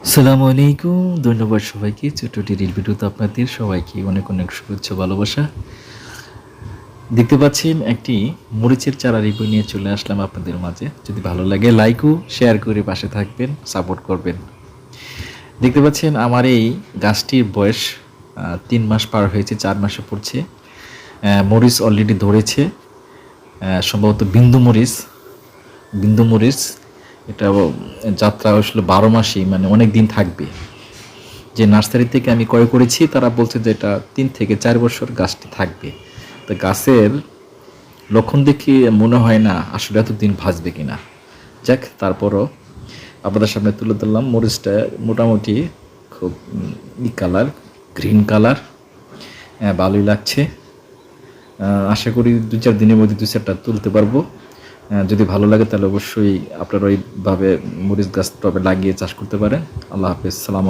সালামু আলাইকুম। ধন্যবাদ সবাইকে। ছোট্ট রিল ভিডিওতে আপনাদের সবাইকে অনেক অনেক শুভেচ্ছা, ভালোবাসা। দেখতে পাচ্ছেন একটি মরিচের চারা রিভিউ নিয়ে চলে আসলাম আপনাদের মাঝে। যদি ভালো লাগে লাইকও শেয়ার করে পাশে থাকবেন সাপোর্ট করবেন। দেখতে পাচ্ছেন আমার এই গাছটির বয়স তিন মাস পার হয়েছে, চার মাসে পড়ছে। মরিচ অলরেডি ধরেছে। সম্ভবত বিন্দু মরিচ। বিন্দু মরিচ এটা যাত্রা আসলে বারো মাসই মানে অনেক দিন থাকবে। যে নার্সারি থেকে আমি ক্রয় করেছি, তারা বলছে যে এটা তিন থেকে চার বছর গাছটি থাকবে। তো গাছের লক্ষণ দেখে মনে হয় না আসলে এতদিন ভাসবে কিনা। যাক, তারপরও আপনাদের সামনে তুলে ধরলাম, মরিচটা মোটামুটি খুব ই কালার, গ্রিন কালার ভালোই লাগছে। আশা করি দু চার দিনের মধ্যে দু চারটা তুলতে পারব। যদি ভালো লাগে, তাহলে অবশ্যই আপনারা ওইভাবে মরিচ গাছ টবে লাগিয়ে চাষ করতে পারেন আল্লাহ হাফিজ, সালাম